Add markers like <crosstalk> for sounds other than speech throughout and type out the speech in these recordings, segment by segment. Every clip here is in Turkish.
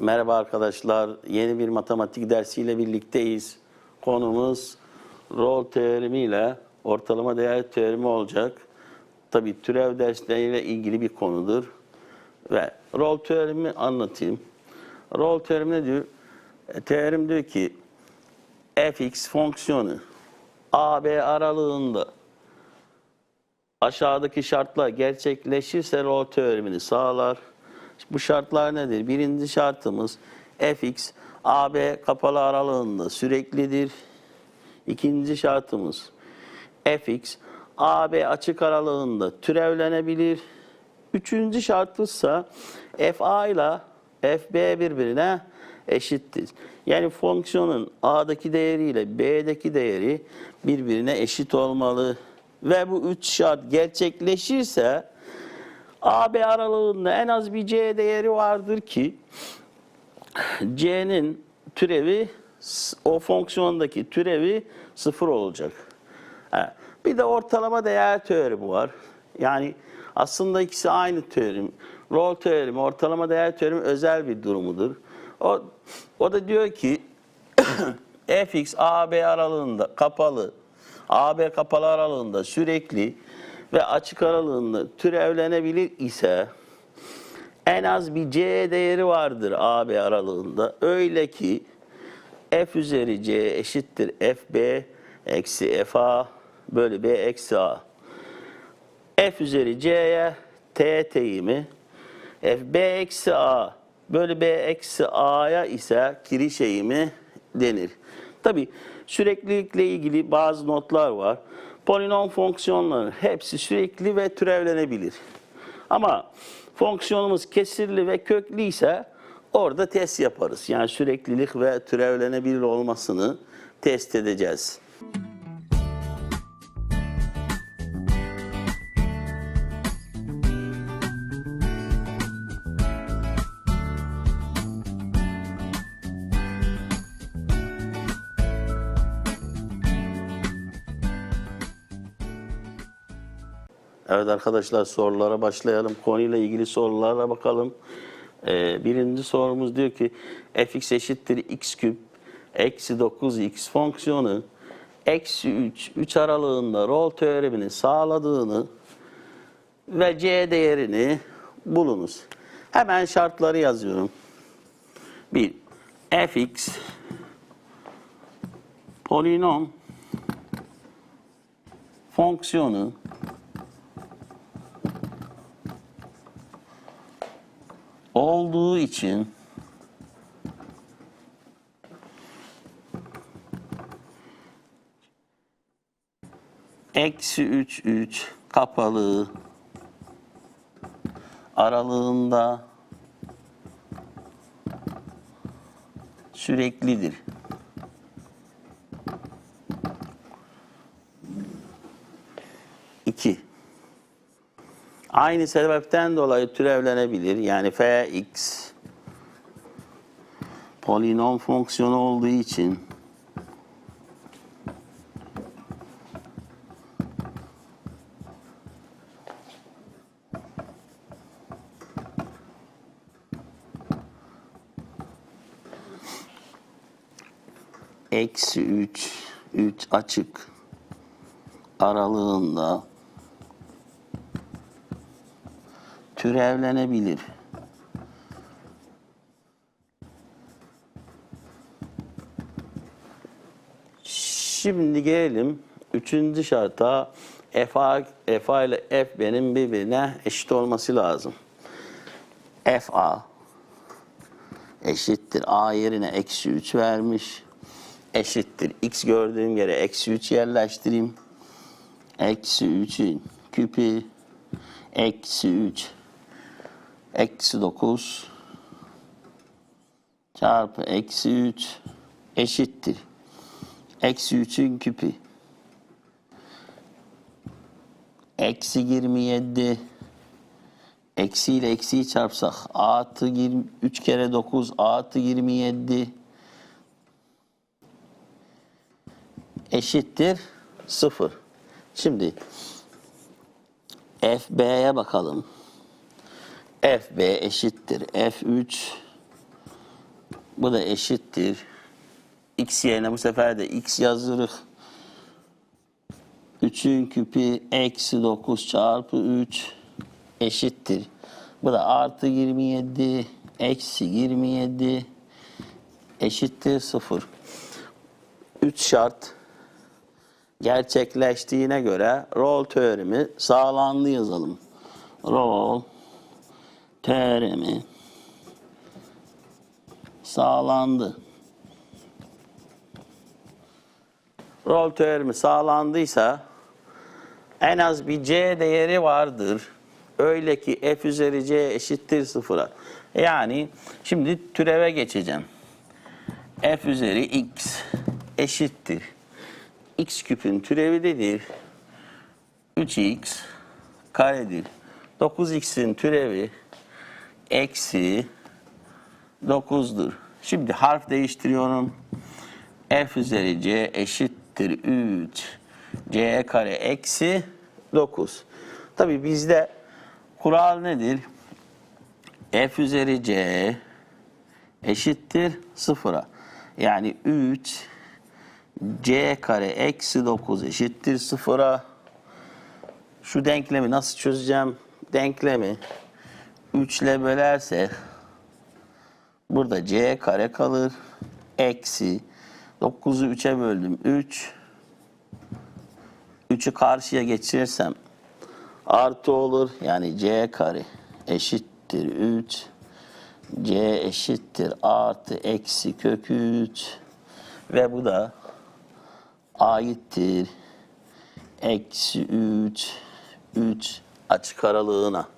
Merhaba arkadaşlar. Yeni bir matematik dersiyle birlikteyiz. Konumuz rol teoremi ile ortalama değer teoremi olacak. Tabii türev dersleriyle ilgili bir konudur. Ve rol teoremi anlatayım. Rol teoremi ne diyor? E, Teorim diyor ki fx fonksiyonu AB aralığında aşağıdaki şartlar gerçekleşirse rol teoremini sağlar. Bu şartlar nedir? Birinci şartımız fx AB kapalı aralığında süreklidir. İkinci şartımız fx AB açık aralığında türevlenebilir. Üçüncü şartımızsa fa ile fb birbirine eşittir. Yani fonksiyonun a'daki değeriyle b'deki değeri birbirine eşit olmalı. Ve bu üç şart gerçekleşirse AB aralığında en az bir C değeri vardır ki C'nin türevi o fonksiyondaki türevi sıfır olacak. Bir de ortalama değer teoremi var. Yani aslında ikisi aynı teorim. Rol teoremi, ortalama değer teoremi özel bir durumudur. O, o da diyor ki <coughs> fx AB aralığında kapalı, AB kapalı aralığında sürekli ve açık aralığında türevlenebilir ise en az bir C değeri vardır AB aralığında. Öyle ki f üzeri C eşittir fb eksi fa bölü b eksi a. f üzeri c'ye t teyimi fb eksi a bölü b eksi a'ya ise kiriş eğimi denir. Tabi süreklilikle ilgili bazı notlar var. Polinom fonksiyonların hepsi sürekli ve türevlenebilir. Ama fonksiyonumuz kesirli ve köklü ise orada test yaparız. Yani süreklilik ve türevlenebilir olmasını test edeceğiz. Evet arkadaşlar sorulara başlayalım. Konuyla ilgili sorulara bakalım. Ee, birinci sorumuz diyor ki fx eşittir x küp eksi 9x fonksiyonu eksi 3, 3 aralığında rol teoremini sağladığını ve c değerini bulunuz. Hemen şartları yazıyorum. 1. fx polinom fonksiyonu olduğu için eksi 3 3 kapalı aralığında süreklidir. İki. Aynı sebepten dolayı türevlenebilir. Yani fx polinom fonksiyonu olduğu için eksi 3 3 açık aralığında türevlenebilir. Şimdi gelelim üçüncü şarta fa, fa ile fb'nin birbirine eşit olması lazım. fa eşittir a yerine eksi 3 vermiş. Eşittir x gördüğüm yere eksi 3 yerleştireyim. Eksi 3'ün küpü eksi 3 eksi 9 çarpı eksi 3 eşittir. Eksi 3'ün küpü. Eksi 27 eksi ile eksiyi çarpsak artı 20, 3 kere 9 artı 27 eşittir 0. Şimdi FB'ye bakalım. FB eşittir F3 Bu da eşittir. X yerine bu sefer de x yazırız. 3'ün küpü eksi 9 çarpı 3 eşittir. Bu da artı 27 eksi 27 eşittir 0. 3 şart gerçekleştiğine göre rol teoremi sağlandı yazalım. Rol teoremi sağlandı. Rol teoremi sağlandıysa en az bir c değeri vardır. Öyle ki f üzeri c eşittir sıfıra. Yani şimdi türeve geçeceğim. f üzeri x eşittir. x küpün türevi nedir? 3x karedir. 9x'in türevi eksi 9'dur. Şimdi harf değiştiriyorum. f üzeri c eşittir 3 c kare eksi 9. Tabi bizde kural nedir? f üzeri c eşittir sıfıra. Yani 3 c kare eksi 9 eşittir sıfıra. Şu denklemi nasıl çözeceğim? Denklemi 3 ile bölersek burada c kare kalır. Eksi 9'u 3'e böldüm 3. 3'ü karşıya geçirirsem artı olur. Yani c kare eşittir 3. c eşittir artı eksi kök 3. Ve bu da aittir. Eksi 3. 3 açık aralığına.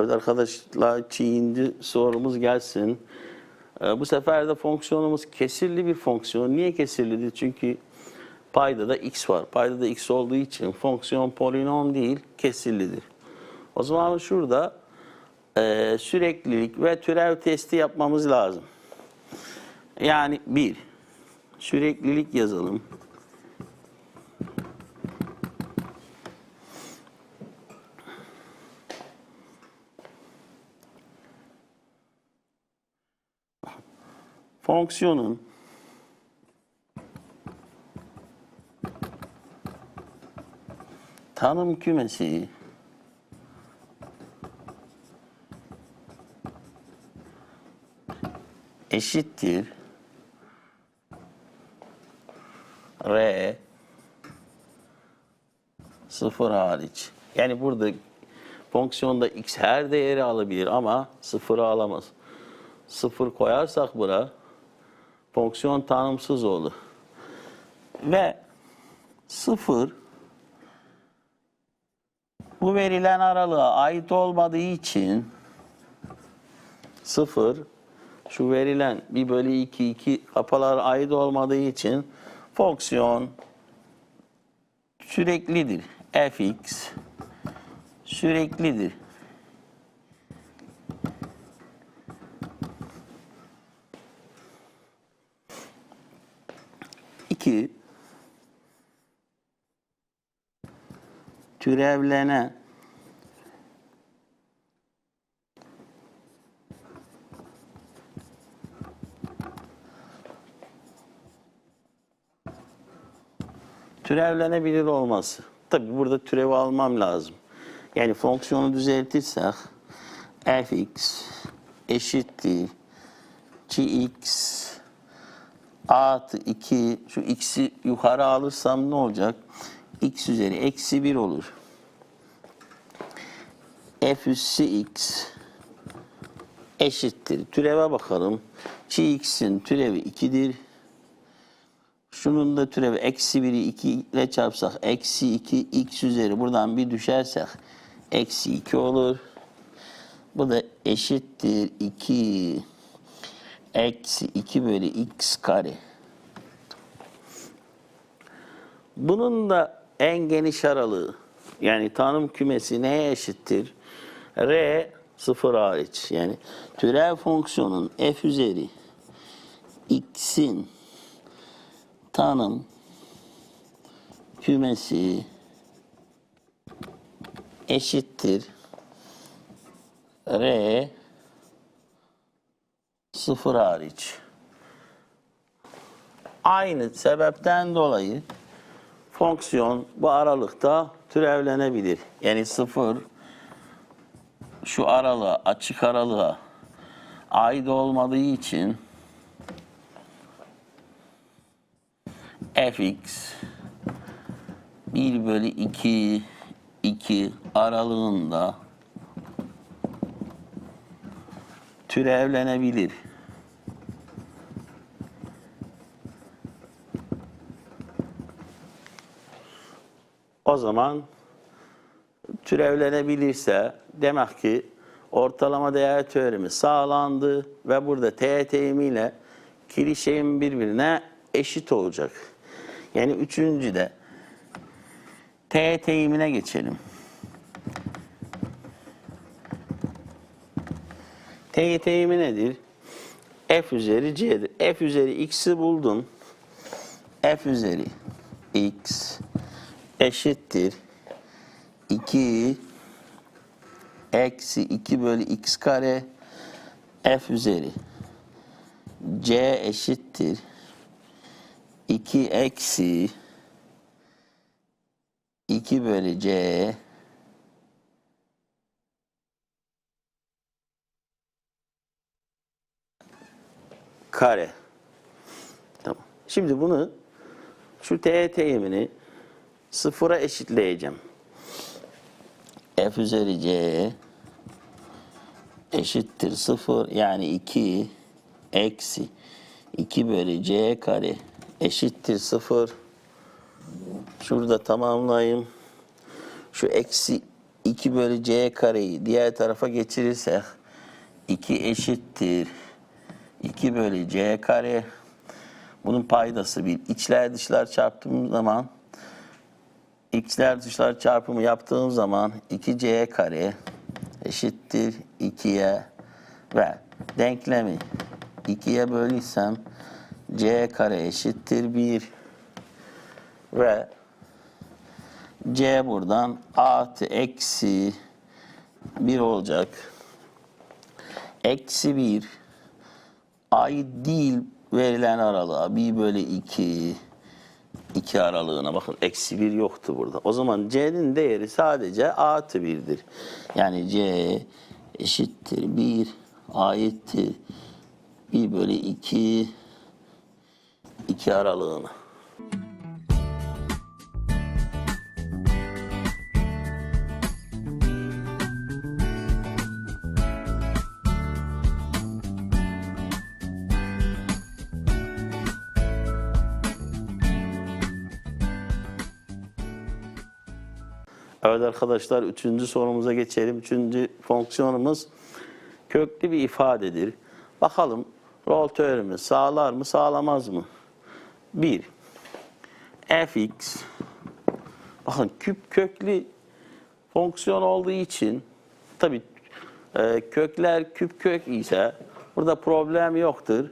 Evet arkadaşlar çiğindi sorumuz gelsin. Ee, Bu sefer de fonksiyonumuz kesirli bir fonksiyon. Niye kesirlidir? Çünkü payda da x var. Payda da x olduğu için fonksiyon polinom değil, kesirlidir. O zaman şurada e, süreklilik ve türev testi yapmamız lazım. Yani bir, süreklilik yazalım. Fonksiyonun tanım kümesi eşittir R sıfır hariç. Yani burada fonksiyonda x her değeri alabilir ama sıfırı alamaz. Sıfır koyarsak buna fonksiyon tanımsız olur. Ve sıfır bu verilen aralığa ait olmadığı için sıfır şu verilen 1 bölü 2 2 kapalar ait olmadığı için fonksiyon süreklidir. fx süreklidir. İki türevlene türevlenebilir olması. Tabi burada türevi almam lazım. Yani fonksiyonu düzeltirsek fx eşittir gx artı 2 şu x'i yukarı alırsam ne olacak? x üzeri eksi 1 olur. F üssü x eşittir. Türeve bakalım. x'in türevi 2'dir. Şunun da türevi eksi 1'i 2 ile çarpsak eksi 2 x üzeri buradan bir düşersek eksi 2 olur. Bu da eşittir 2 eksi 2 bölü x kare. Bunun da en geniş aralığı yani tanım kümesi neye eşittir? R sıfır hariç. Yani türev fonksiyonun f üzeri x'in tanım kümesi eşittir R sıfır hariç. Aynı sebepten dolayı fonksiyon bu aralıkta türevlenebilir. Yani sıfır şu aralığa, açık aralığa ait olmadığı için fx 1 bölü 2 2 aralığında türevlenebilir. O zaman türevlenebilirse demek ki ortalama değer teoremi sağlandı ve burada t teğimiyle kirişeğin birbirine eşit olacak. Yani üçüncüde t teğimine geçelim. t teğimi nedir? f üzeri c'dir. f üzeri x'i buldum. f üzeri x eşittir 2 eksi 2 bölü x kare f üzeri c eşittir 2 eksi 2 bölü c kare. Tamam. Şimdi bunu şu t teğimini sıfıra eşitleyeceğim. F üzeri c eşittir sıfır yani 2 eksi 2 bölü c kare eşittir sıfır. Şurada tamamlayayım. Şu eksi 2 bölü c kareyi diğer tarafa geçirirsek 2 eşittir 2 bölü c kare. Bunun paydası bir. İçler dışlar çarptığım zaman x'ler dışlar çarpımı yaptığım zaman 2c kare eşittir 2'ye ve denklemi 2'ye bölürsem c kare eşittir 1 ve c buradan artı eksi 1 olacak. Eksi 1 ait değil verilen aralığa 1 bölü 2 2 aralığına bakın eksi 1 yoktu burada. O zaman c'nin değeri sadece artı 1'dir. Yani c eşittir 1 aittir 1 bölü 2 2 aralığına. Arkadaşlar üçüncü sorumuza geçelim. Üçüncü fonksiyonumuz köklü bir ifadedir. Bakalım rol teoremi sağlar mı sağlamaz mı? 1. fx bakın küp köklü fonksiyon olduğu için tabi kökler küp kök ise burada problem yoktur.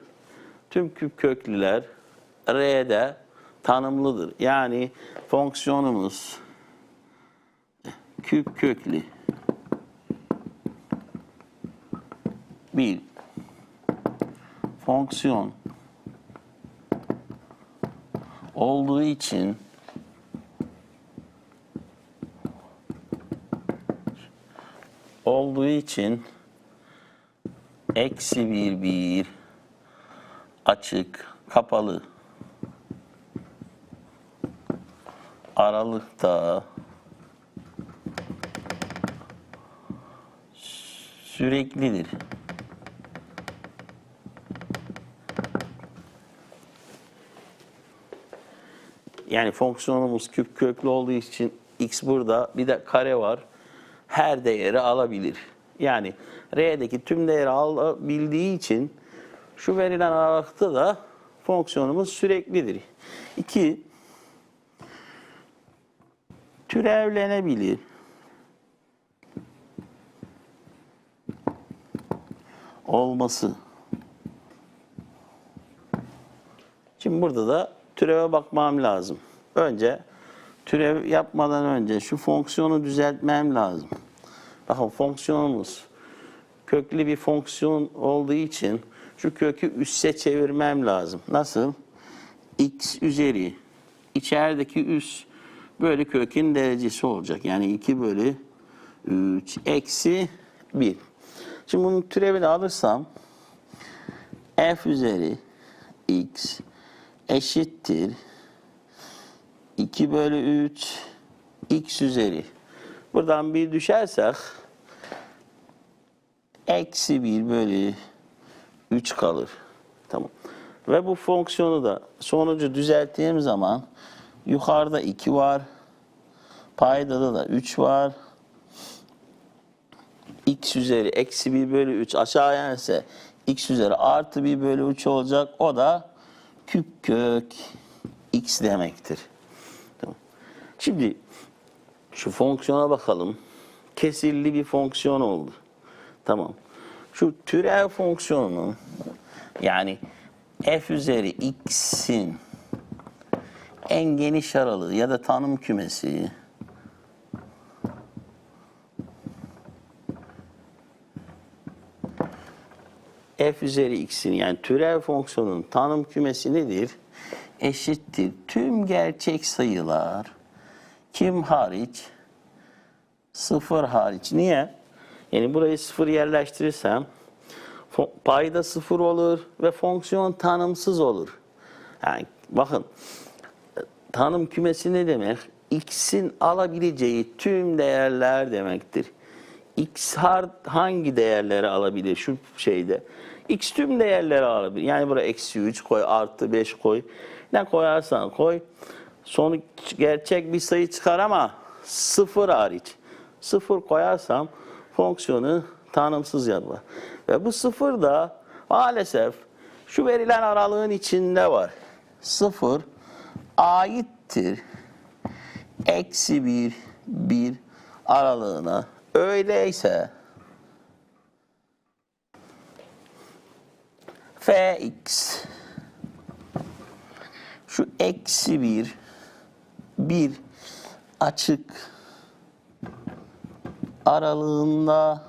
Tüm küp köklüler R'de tanımlıdır. Yani fonksiyonumuz küp köklü. Bir fonksiyon. Olduğu için olduğu için eksi bir bir açık kapalı. Aralıkta süreklidir. Yani fonksiyonumuz küp köklü olduğu için x burada bir de kare var. Her değeri alabilir. Yani R'deki tüm değeri alabildiği için şu verilen aralıkta da fonksiyonumuz süreklidir. 2 türevlenebilir. Olması. Şimdi burada da türeve bakmam lazım. Önce türev yapmadan önce şu fonksiyonu düzeltmem lazım. Bakın fonksiyonumuz köklü bir fonksiyon olduğu için şu kökü üsse çevirmem lazım. Nasıl? x üzeri içerideki üs böyle kökün derecesi olacak. Yani 2 bölü 3 eksi 1. Şimdi bunun türevini alırsam f üzeri x eşittir 2 bölü 3 x üzeri. Buradan bir düşersek eksi 1 bölü 3 kalır. Tamam. Ve bu fonksiyonu da sonucu düzelttiğim zaman yukarıda 2 var. Paydada da 3 var. X üzeri eksi 1 bölü 3 aşağıya ise x üzeri artı 1 bölü 3 olacak. O da küp kök x demektir. Tamam. Şimdi şu fonksiyona bakalım. Kesirli bir fonksiyon oldu. Tamam. Şu türev fonksiyonunun yani f üzeri x'in en geniş aralığı ya da tanım kümesi f üzeri x'in yani türev fonksiyonun tanım kümesi nedir? Eşittir tüm gerçek sayılar kim hariç? Sıfır hariç. Niye? Yani burayı sıfır yerleştirirsem payda sıfır olur ve fonksiyon tanımsız olur. Yani bakın tanım kümesi ne demek? X'in alabileceği tüm değerler demektir. X hangi değerleri alabilir şu şeyde? X tüm değerleri alabilir. Yani buraya eksi 3 koy, artı 5 koy. Ne koyarsan koy. Sonuç gerçek bir sayı çıkar ama sıfır hariç. Sıfır koyarsam fonksiyonu tanımsız yapar. Ve bu sıfır da maalesef şu verilen aralığın içinde var. Sıfır aittir eksi bir, bir aralığına. Öyleyse fx şu eksi bir, bir açık aralığında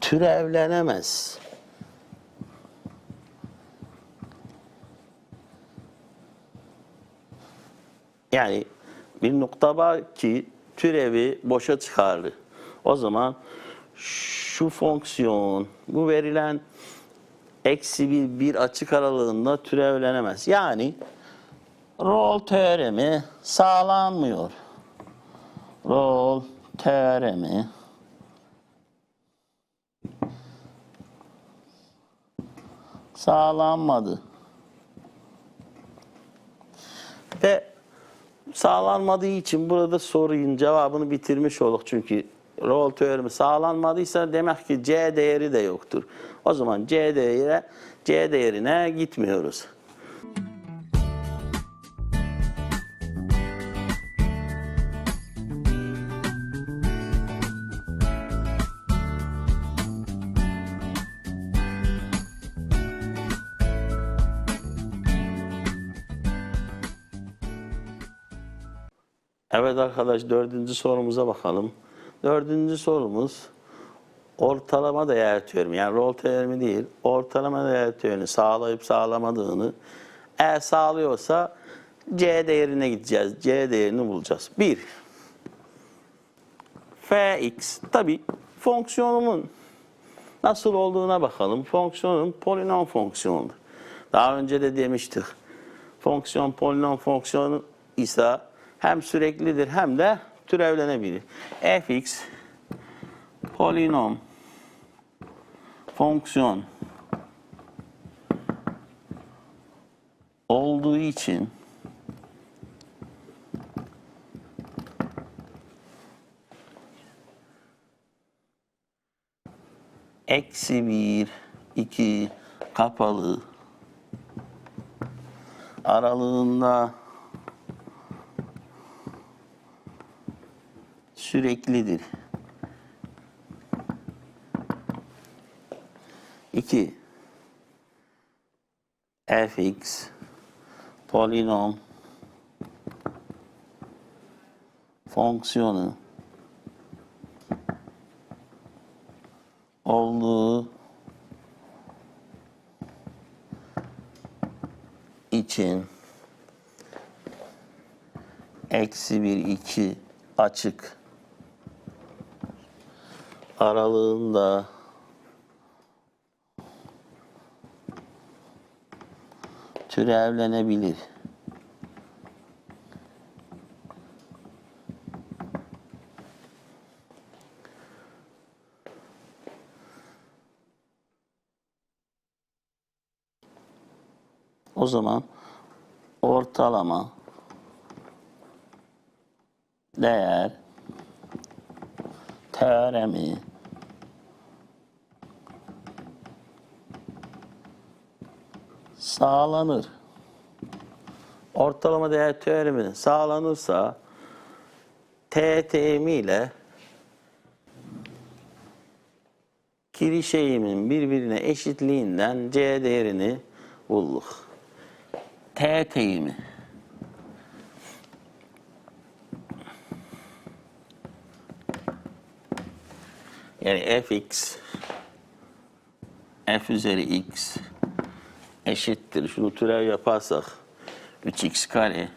türevlenemez. Yani bir nokta var ki türevi boşa çıkardı. O zaman şu fonksiyon, bu verilen eksi bir, bir açık aralığında türevlenemez. Yani rol teoremi sağlanmıyor. Rol teoremi sağlanmadı. Sağlanmadığı için burada sorunun cevabını bitirmiş olduk. Çünkü rol teoremi sağlanmadıysa demek ki C değeri de yoktur. O zaman C değeri C değerine gitmiyoruz. Arkadaş dördüncü sorumuza bakalım. Dördüncü sorumuz ortalama değer teoremi. Yani rol teoremi değil, ortalama değer teorini sağlayıp sağlamadığını eğer sağlıyorsa C değerine gideceğiz. C değerini bulacağız. Bir, Fx tabi fonksiyonumun nasıl olduğuna bakalım. Fonksiyonun polinom fonksiyonudur. Daha önce de demiştik. Fonksiyon polinom fonksiyonu ise hem süreklidir hem de türevlenebilir. fx polinom fonksiyon olduğu için eksi bir, iki kapalı aralığında süreklidir. 2 fx polinom fonksiyonu olduğu için eksi bir iki açık aralığında türevlenebilir. O zaman ortalama değer teoremi sağlanır. Ortalama değer teoremi sağlanırsa T ile kiriş eğimin birbirine eşitliğinden C değerini bulduk. T teyimi. Yani fx f üzeri x eşittir. Şunu türev yaparsak 3x kare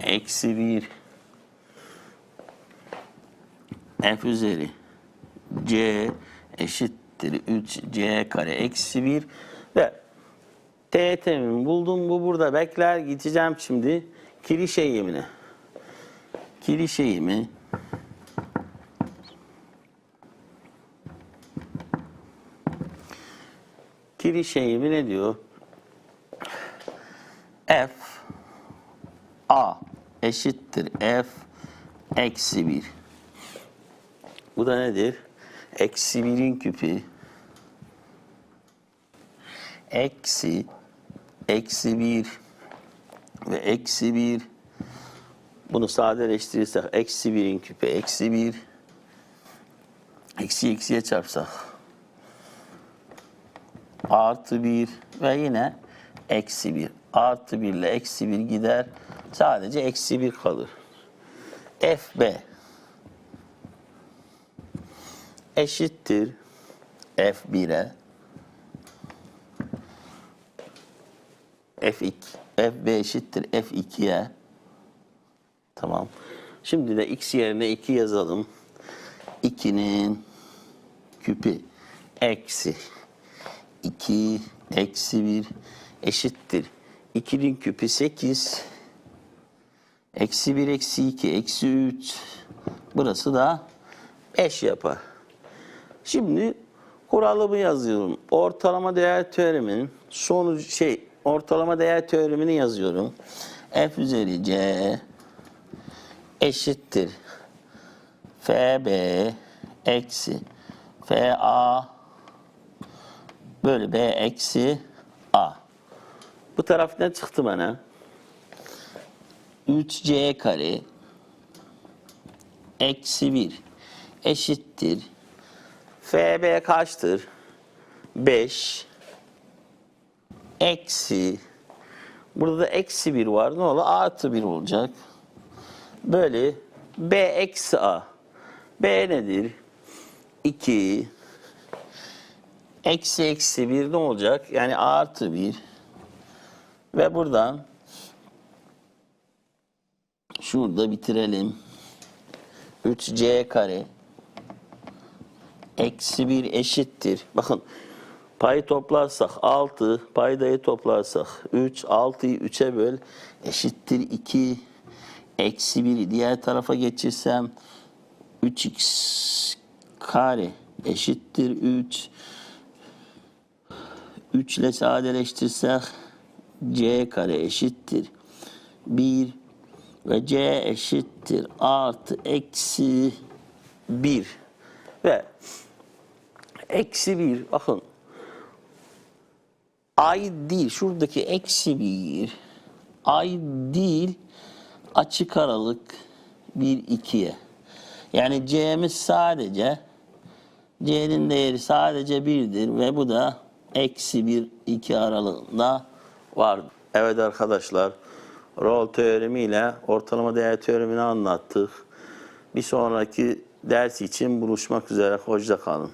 eksi 1 f üzeri c eşittir 3c kare eksi 1 ve t temin buldum. Bu burada bekler. Gideceğim şimdi. Kiriş eğimine kiriş eğimi kiriş eğimi ne diyor f a eşittir f eksi 1 bu da nedir? Eksi 1'in küpü. Eksi eksi 1 ve eksi 1 bunu sadeleştirirsek eksi 1'in küpü eksi 1 eksi eksiye çarpsak artı 1 ve yine eksi 1 artı 1 ile eksi 1 gider. Sadece eksi 1 kalır. Fb eşittir f1'e f2 fb eşittir f2'ye tamam. Şimdi de x yerine 2 yazalım. 2'nin küpü eksi 2 eksi 1 eşittir. 2'nin küpü 8 eksi 1 eksi 2 eksi 3 burası da 5 yapar. Şimdi kuralımı yazıyorum. Ortalama değer teoreminin sonucu şey ortalama değer teoremini yazıyorum. F üzeri C eşittir. FB eksi FA bölü B eksi A. Bu taraf ne çıktı bana? 3C kare eksi 1 eşittir FB kaçtır? 5 eksi burada da eksi 1 var. Ne olur? Artı 1 olacak. Böyle B eksi A. B nedir? 2 eksi eksi 1 ne olacak? Yani artı 1 ve buradan şurada bitirelim. 3C kare eksi 1 eşittir. Bakın payı toplarsak 6, paydayı toplarsak 3, 6'yı 3'e böl eşittir 2. Eksi 1'i diğer tarafa geçirsem 3x kare eşittir 3. 3 ile sadeleştirsek c kare eşittir. 1 ve c eşittir. Artı eksi 1 ve eksi 1 bakın. Ay değil şuradaki eksi 1 ay değil açık aralık 1 2'ye yani c'miz sadece C'nin değeri sadece 1'dir ve bu da eksi 1, 2 aralığında var. Evet arkadaşlar, rol teoremi ile ortalama değer teoremini anlattık. Bir sonraki ders için buluşmak üzere. Hoşça kalın.